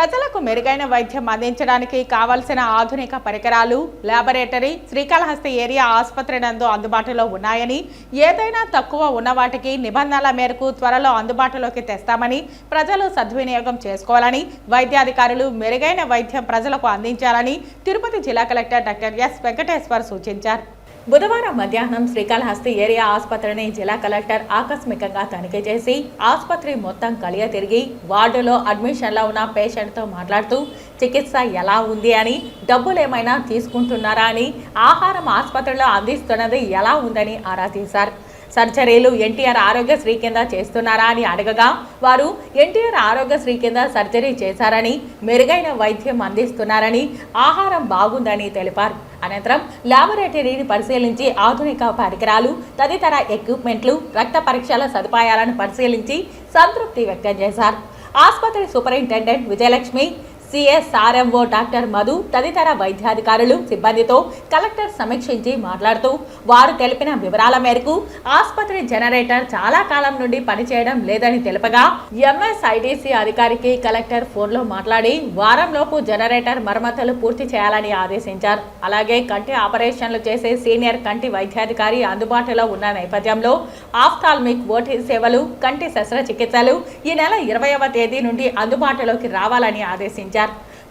ప్రజలకు మెరుగైన వైద్యం అందించడానికి కావలసిన ఆధునిక పరికరాలు ల్యాబొరేటరీ శ్రీకాళహస్తి ఏరియా ఆసుపత్రి నందు అందుబాటులో ఉన్నాయని ఏదైనా తక్కువ ఉన్న వాటికి నిబంధనల మేరకు త్వరలో అందుబాటులోకి తెస్తామని ప్రజలు సద్వినియోగం చేసుకోవాలని వైద్యాధికారులు మెరుగైన వైద్యం ప్రజలకు అందించాలని తిరుపతి జిల్లా కలెక్టర్ డాక్టర్ ఎస్ వెంకటేశ్వర్ సూచించారు. బుధవారం మధ్యాహ్నం శ్రీకాళహస్తి ఏరియా ఆసుపత్రిని జిల్లా కలెక్టర్ ఆకస్మికంగా తనిఖీ చేసి ఆసుపత్రి మొత్తం కలియ తిరిగి వార్డులో అడ్మిషన్లో ఉన్న పేషెంట్తో మాట్లాడుతూ చికిత్స ఎలా ఉంది అని డబ్బులు ఏమైనా తీసుకుంటున్నారా అని ఆహారం ఆసుపత్రిలో అందిస్తున్నది ఎలా ఉందని ఆరా తీశారు. సర్జరీలు ఎన్టీఆర్ ఆరోగ్యశ్రీ కింద చేస్తున్నారా అని అడగగా వారు ఎన్టీఆర్ ఆరోగ్యశ్రీ కింద సర్జరీ చేశారని మెరుగైన వైద్యం అందిస్తున్నారని ఆహారం బాగుందని తెలిపారు. అనంతరం ల్యాబొరేటరీని పరిశీలించి ఆధునిక పరికరాలు తదితర ఎక్విప్మెంట్లు రక్త పరీక్షల సదుపాయాలను పరిశీలించి సంతృప్తి వ్యక్తం చేశారు. ఆసుపత్రి superintendent Vijayalakshmi CSRMO doctor Madhu తదితర వైద్యాధికారులు సిబ్బందితో కలెక్టర్ సమీక్షించి మాట్లాడుతూ వారు తెలిపిన వివరాల మేరకు ఆసుపత్రి జనరేటర్ చాలా కాలం నుండి పనిచేయడం లేదని తెలుపగా ఎంఎస్ఐడిసి అధికారికి కలెక్టర్ ఫోన్లో మాట్లాడి వారంలోపు జనరేటర్ మరమ్మతులు పూర్తి చేయాలని ఆదేశించారు. అలాగే కంటి ఆపరేషన్లు చేసే సీనియర్ కంటి వైద్యాధికారి అందుబాటులో ఉన్న నేపథ్యంలో ఆఫ్థాల్మిక్ ఓటీ సేవలు కంటి శస్త్రచికిత్సలు ఈ నెల ఇరవైవ తేదీ నుండి అందుబాటులోకి రావాలని ఆదేశించారు.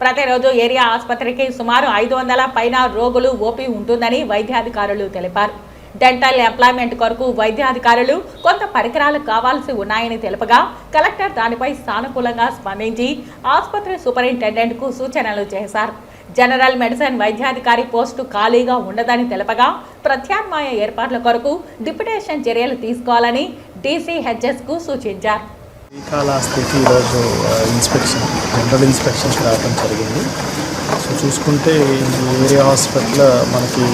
ప్రతిరోజు ఏరియా ఆసుపత్రికి సుమారు ఐదు వందల పైన రోగులు ఓపీ ఉంటుందని వైద్యాధికారులు తెలిపారు. డెంటల్ ఎంప్లాయ్మెంట్ కొరకు వైద్యాధికారులు కొంత పరికరాలు కావాల్సి ఉన్నాయని తెలుపగా కలెక్టర్ దానిపై సానుకూలంగా స్పందించి ఆసుపత్రి సూపరింటెండెంట్కు సూచనలు చేశారు. జనరల్ మెడిసిన్ వైద్యాధికారి పోస్టు ఖాళీగా ఉండదని తెలపగా ప్రత్యామ్నాయ ఏర్పాట్ల కొరకు డిప్యుటేషన్ చర్యలు తీసుకోవాలని డీసీహెచ్ఎస్కు సూచించారు. శ్రీకాళహస్తికి ఈరోజు ఇన్స్పెక్షన్ జనరల్ ఇన్స్పెక్షన్కి రావడం జరిగింది. సో చూసుకుంటే ఈ ఏరియా హాస్పిటల్ మనకి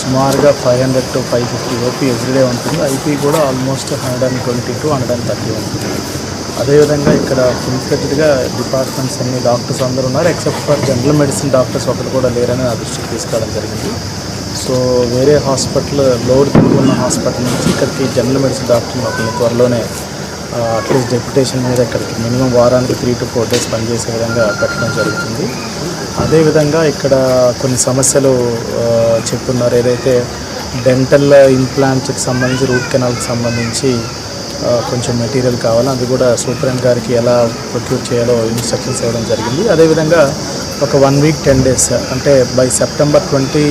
సుమారుగా five hundred to five fifty OP everyday ఉంటుంది. ఐపీ కూడా almost hundred and twenty to hundred and thirty ఉంటుంది. అదేవిధంగా ఇక్కడ ఫుల్ ఫ్లెజ్డ్గా డిపార్ట్మెంట్స్ అన్ని డాక్టర్స్ అందరూ ఉన్నారు except for general medicine doctors ఒకరు కూడా లేరని నా దృష్టికి తీసుకురావడం జరిగింది. సో వేరే హాస్పిటల్ లోడ్ ఉన్న హాస్పిటల్ నుంచి ఇక్కడికి జనరల్ మెడిసిన్ డాక్టర్ ఒకరిని త్వరలోనే అట్లీస్ట్ డెప్యుటేషన్ మీద ఇక్కడికి మినిమం వారానికి త్రీ టు ఫోర్ డేస్ పనిచేసే విధంగా పెట్టడం జరుగుతుంది. అదేవిధంగా ఇక్కడ కొన్ని సమస్యలు చెప్తున్నారు. ఏదైతే డెంటల్ ఇంప్లాంట్స్కి సంబంధించి రూట్ కెనాల్కి సంబంధించి కొంచెం మెటీరియల్ కావాలి అది కూడా సూపరింట్ గారికి ఎలా ప్రొక్యూర్ చేయాలో ఇన్స్ట్రక్షన్స్ ఇవ్వడం జరిగింది. అదేవిధంగా ఒక వన్ వీక్ టెన్ డేస్ అంటే by September twenty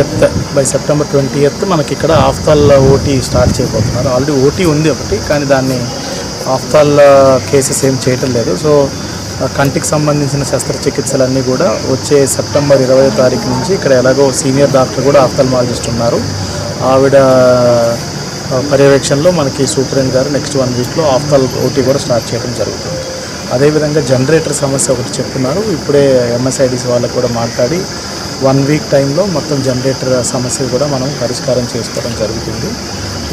eighth by September twenty eighth మనకి ఇక్కడ ఆఫ్తాల్ ఓటీ స్టార్ట్ చేయబోతున్నారు. ఆల్రెడీ ఓటీ ఉంది ఒకటి కానీ దాన్ని ఆఫ్తాల్ కేసెస్ ఏం చేయటం లేదు. సో కంటికి సంబంధించిన శస్త్రచికిత్సలన్నీ కూడా వచ్చే సెప్టెంబర్ ఇరవై తారీఖు నుంచి ఇక్కడ ఎలాగో సీనియర్ డాక్టర్ కూడా ఆఫ్థల్మాలజిస్ట్ ఉన్నారు. ఆవిడ పర్యవేక్షణలో మనకి సూపరింట్ గారు నెక్స్ట్ వన్ వీక్లో ఆఫ్తాల్ ఓటీ కూడా స్టార్ట్ చేయడం జరుగుతుంది. అదేవిధంగా జనరేటర్ సమస్య ఒకటి చెప్తున్నారు. ఇప్పుడే ఎంఎస్ఐడిస్ వాళ్ళకు కూడా మాట్లాడి వన్ వీక్ టైంలో మొత్తం జనరేటర్ సమస్య కూడా మనం పరిష్కారం చేసుకోవడం జరుగుతుంది.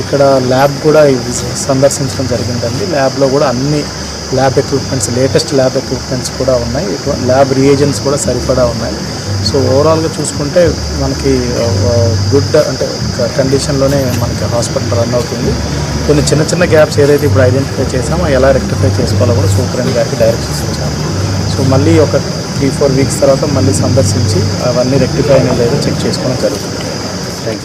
ఇక్కడ ల్యాబ్ కూడా సందర్శించడం జరిగిందండి. ల్యాబ్లో కూడా అన్ని lab equipments latest lab equipments కూడా ఉన్నాయి. ల్యాబ్ రియేజెంట్స్ కూడా సరిపడా ఉన్నాయి. సో ఓవరాల్గా చూసుకుంటే మనకి గుడ్ అంటే కండిషన్లోనే మనకి హాస్పిటల్ రన్ అవుతుంది. కొన్ని చిన్న చిన్న గ్యాప్స్ ఏదైతే ఇప్పుడు ఐడెంటిఫై చేసామో ఎలా రెక్టిఫై చేసుకోవాలో కూడా సూపరింట్ గారికి డైరెక్షన్స్ ఇచ్చాము సో మళ్ళీ ఒక త్రీ ఫోర్ వీక్స్ తర్వాత మళ్ళీ సందర్శించి అవన్నీ రెక్టిఫై అనేది లేదో చెక్ చేసుకోవడం జరుగుతుంది.